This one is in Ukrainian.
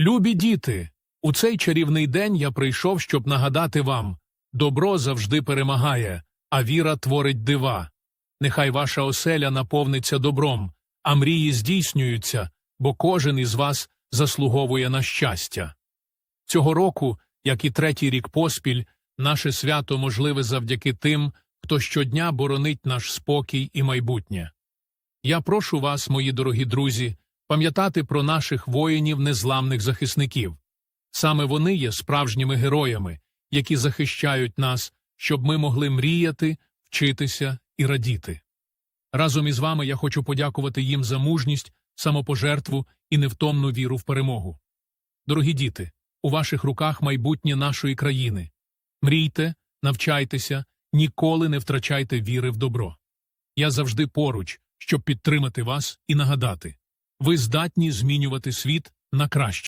Любі діти, у цей чарівний день я прийшов, щоб нагадати вам добро завжди перемагає, а віра творить дива. Нехай ваша оселя наповниться добром, а мрії здійснюються, бо кожен із вас заслуговує на щастя. Цього року, як і третій рік поспіль, наше свято можливе завдяки тим, хто щодня боронить наш спокій і майбутнє. Я прошу вас, мої дорогі друзі, пам'ятати про наших воїнів незламних захисників. Саме вони є справжніми героями, які захищають нас, щоб ми могли мріяти, вчитися і радіти. Разом із вами я хочу подякувати їм за мужність, самопожертву і невтомну віру в перемогу. Дорогі діти, у ваших руках майбутнє нашої країни. Мрійте, навчайтеся, ніколи не втрачайте віри в добро. Я завжди поруч, щоб підтримати вас і нагадати ви здатні змінювати світ на краще.